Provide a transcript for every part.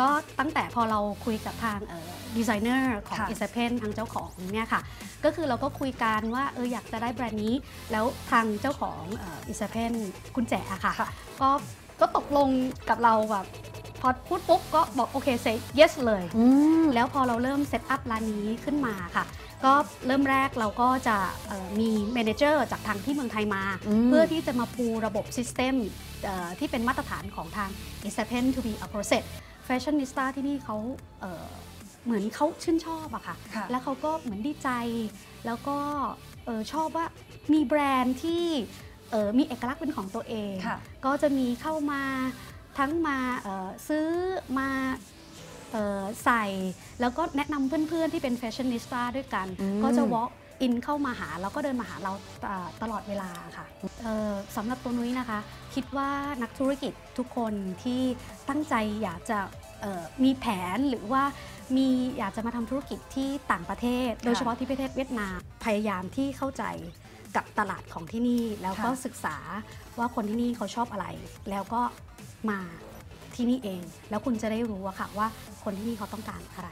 ก็ตั้งแต่พอเราคุยกับทางดีไซเนอร์ของค่ะอิสเพนทางเจ้าของเนี่ยค่ะ ก็คือเราก็คุยกันว่าเอออยากจะได้แบรนด์นี้ แล้วทางเจ้าของอิสเพนคุณแจ๋อะค่ะค่ะ ก็ก็ตกลงกับเราแบบพอพูดปุ๊บก็บอกโอเค say yes เลยอืมแล้วพอเราเริ่มเซตอัพร้านนี้ขึ้นมาค่ะ ก็เริ่มแรกเราก็จะเอ่อมีเมเนเจอร์จากทางที่เมืองไทยมาอืมเพื่อที่จะมาปูระบบซิสเต็มที่เป็นมาตรฐานของทาง i s a p e n to be a process fashionista ที่นี่เขาเอ่อเหมือนเขาชื่นชอบอะค่ะค่ะ แล้วเขาก็เหมือนดีใจ แล้วก็เอ่อชอบว่ามีแบรนด์ที่เอ่อมีเอกลักษณ์เป็นของตัวเองค่ะก็จะมีเข้ามาทั้งมาเอ่อซื้อมาเอ่อใส่ แล้วก็แนะนำเพื่อนๆที่เป็นแฟชั่นนิสต้าด้วยกันอืมก็จะ walk in เข้ามาหาแล้วก็เดินมาหาเราอ่าตลอดเวลาค่ะเอ่อสำหรับตัวนุ้ยนะคะ คิดว่านักธุรกิจทุกคนที่ตั้งใจอยากจะเอ่อ มีแผนหรือว่ามีอยากจะมาทำธุรกิจที่ต่างประเทศ โดยเฉพาะที่ประเทศเวียดนามพยายามที่เข้าใจกับตลาดของที่นี่ แล้วก็ค่ะศึกษาว่าคนที่นี่เขาชอบอะไร แล้วก็มาที่นี่เอง แล้วคุณจะได้รู้อะค่ะว่าคนที่นี่เขาต้องการอะไร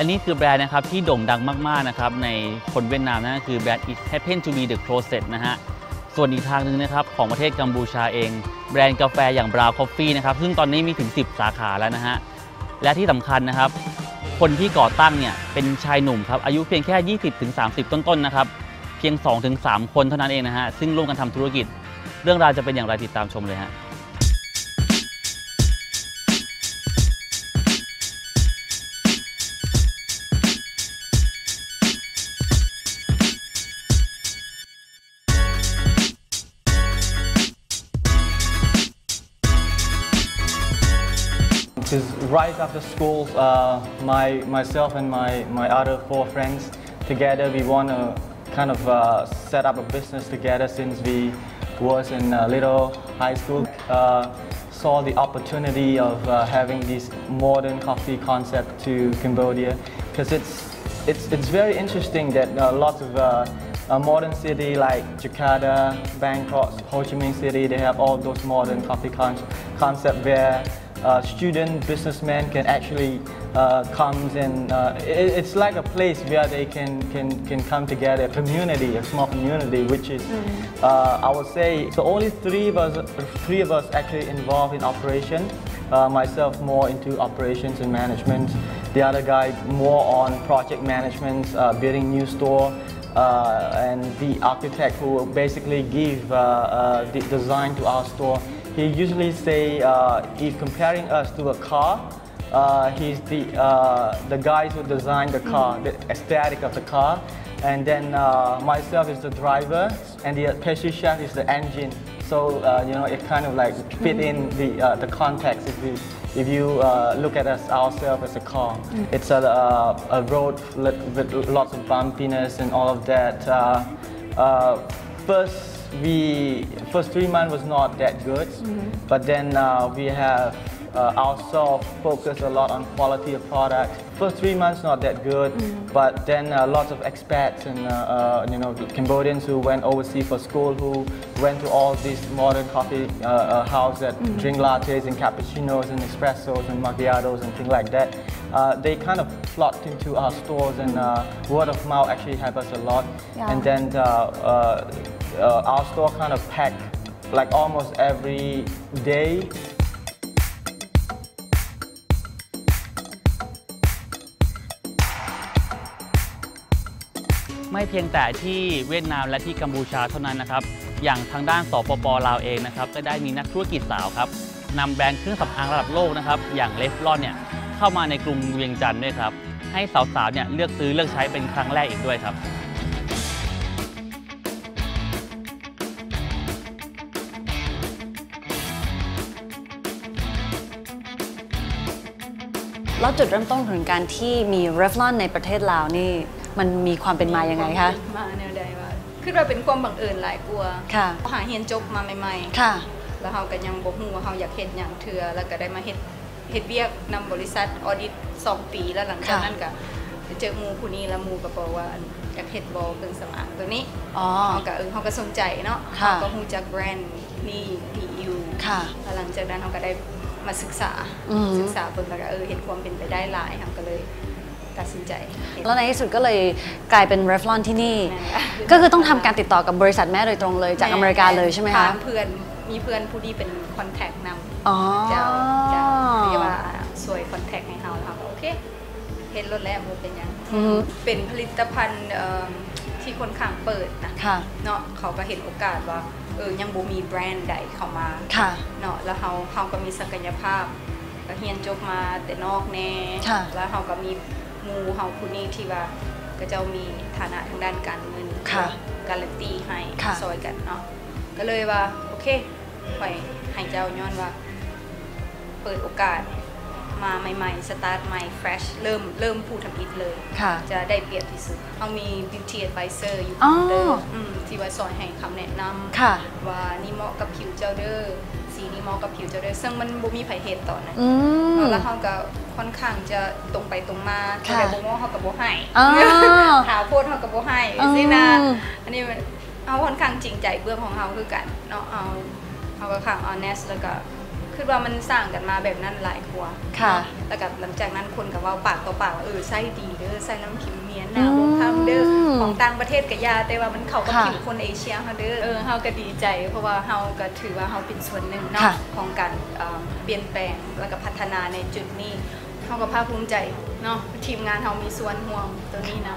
อันนี้คือแบรนด์นะครับที่โด่งดังมากๆนะครับในคนเวียดนามนั่นก็คือแบรนด์ It Happen to be the Closet นะฮะส่วนอีกทางหนึ่งนะครับของประเทศกัมพูชาเอง แบรนด์กาแฟอย่าง Brown Coffee นะครับซึ่งตอนนี้มีถึง 10 สาขาแล้วนะฮะและที่สำคัญนะครับ คนที่ก่อตั้งเนี่ยเป็นชายหนุ่มครับอายุเพียงแค่ 20-30 ต้นๆนะครับเพียง 2-3 คนเท่านั้นเองนะฮะซึ่งร่วมกันทำธุรกิจ เรื่องราวจะเป็นอย่างไรติดตามชมเลยฮะ right after school, uh, my myself and my, my other four friends together, we want to kind of uh, set up a business together since we was in uh, little high school. Uh, saw the opportunity of uh, having this modern coffee concept to Cambodia because it's, it's, it's very interesting that uh, lots of a modern city like Jakarta, Bangkok, Ho Chi Minh City, they have all those modern coffee con- concept where uh, student businessmen can actually uh, comes and uh, it, it's like a place where they can, can, can come together, a community, a small community, which is, uh, I would say, so only three of us, three of us actually involved in operation. Uh, myself more into operations and management. The other guy more on project management, uh, building new store, and the architect who basically give uh, uh, the design to our store. He usually say uh, if comparing us to a car, uh, he's the uh, the guys who design the car, the aesthetic of the car, and then uh, myself is the driver, and the pastry chef is the engine. So uh, you know it kind of like fit in the uh, the context if you if you uh, look at us ourselves as a car. It's a, uh, a road with lots of bumpiness and all of that. Uh, uh, first we first three months was not that good, but then uh, we have uh, ourselves focus a lot on quality of product. First three months not that good, but then uh, lots of expats and uh, uh, you know Cambodians who went overseas for school who went to all these modern coffee uh, houses that drink lattes and cappuccinos and espressos and macchiatos and things like that. Uh, they kind of flocked into our stores and uh, word of mouth actually helped us a lot. Yeah. And then uh, uh, uh, our store kind of packed like almost every day ไม่เพียงแต่ที่เวียดนามและที่กัมพูชาเท่านั้นนะครับ อย่างทางด้านสปปลาวเองนะครับก็ได้มีนักธุรกิจสาวครับนำแบรนด์เครื่องสำอางระดับโลกนะครับอย่างเลฟลอนเนี่ยเข้ามาในกรุงเวียงจันทร์ด้วยครับให้สาวๆเนี่ยเลือกซื้อเลือกใช้เป็นครั้งแรกอีกด้วยครับแล้วจุดเริ่มต้นของการที่มี Revlon ในประเทศลาวนี่ มันมีความเป็นมายังไงคะมาแนวใดว่าคือเราเป็นความบังเอิญหลายกลัวาค่ะหาเฮียนจบมาใหม่ค่ะๆแล้วเราก็ยังบ่ฮู้ว่าเราอยากเฮ็ดหยังเทื่อแล้วก็ได้มาเฮ็ดเฮ็ดเวียกนำบริษัทออดิตสองปีแล้วหลังจากค่ะนั้นก็ไปเจอหมูผู้นี้แล้วหมูก็บอกว่าอยากเฮ็ดบอเครื่องสำอางตัวนี้อ๋อเขาก็เออเขาก็สนใจเนาะค่ะเขาก็ฮู้จักแบรนด์นี่ดีอยู่ค่ะแล้วหลังจากนั้นเขาก็ได้มาศึกษาอืมศึกษาเพิ่นแล้วก็เออเห็นความเป็นไปได้หลายเขาก็เลย ตัดสินใจเฮ็ดแล้วในที่สุดก็เลยกลายเป็น Revlon ที่นี่นั่นแหละก็คือต้องทำการติดต่อกับบริษัทแม่โดยตรงเลยจากอเมริกาเลยใช่ไหมคะถาเพื่อนมีเพื่อนผู้ที่เป็นคอนแทคนำอ๋อเจ้าเจ้าเรียกว่าสวยคอนแทคให้เราเราก็โอเคเห็นรถแล้วบ่เป็นหยังอืมเป็นผลิตภัณฑ์เอิ่มที่คนข้างเปิดนะค่ะเนาะเขาก็เห็นโอกาสว่าเออยังบ่มีแบรนด์ใดเข้ามาค่ะเนาะแล้วเขาเขาก็มีศักยภาพก็เรียนจบมาแต่นอกแน่ค่ะแล้วเขาก็มีห มูเขาผู้นี้ที่ว่าก็เจ้ามีฐานะทางด้านการเงินค่ะการันตีให้ค่ะซอยกันเนาะก็เลยว่าโอเคปล่อยให้เจ้าย้อนว่า เปิดโอกาสมาใหม่ๆ สตาร์ทใหม่ fresh เริ่มเริ่มพูดทำอิฐเลยค่ะจะได้เปรียบที่สุดเขามี beauty advisor อยู่อ๋อเดิมอืมที่ว่าสอนให้คำแนะนำค่ะว่านี่เหมาะกับผิวเจ้าเด้อ สีนี้เหมาะกับผิวเจ้าเด้อซึ่งมันบ่มีไผเฮ็ดตอนนั้นอืม แล้วเขาก็ค่อนข้างจะตรงไปตรงมาค่ะแต่บ่เหมาะเขาก็บ่ให้อ๋อหาโพดเขาก็บ่ให้อ๋อสินะอันนี้มันเอาค่อนข้างจริงใจเบื้องของเขาคือกันเนาะเอาเขาก็ข้าง honest แล้วก็ คือว่ามันสร้างกันมาแบบนั้นหลายกว่าค่ะเนาแล้วก็หลังจากนั้นคนก็เว้าปากต่อปากว่าเออไส้ดีเด้อไส้น้ำผิวเนียนหน้าบ่คล้ำเด้ออืมของต่างประเทศก็ยา แต่ว่ามันเข้ากับค่ะผิวคนเอเชียเฮาเด้อเออเฮาก็ดีใจ เพราะว่าเฮาก็ถือว่าเฮาเป็นส่วนหนึ่งเนาะค่ะของการเอ่อเปลี่ยนแปลงแล้วก็พัฒนาในจุดนี้เฮาก็ภาคภูมิใจเนาะทีมงานเฮามีส่วนห่วงตัวนี้นํ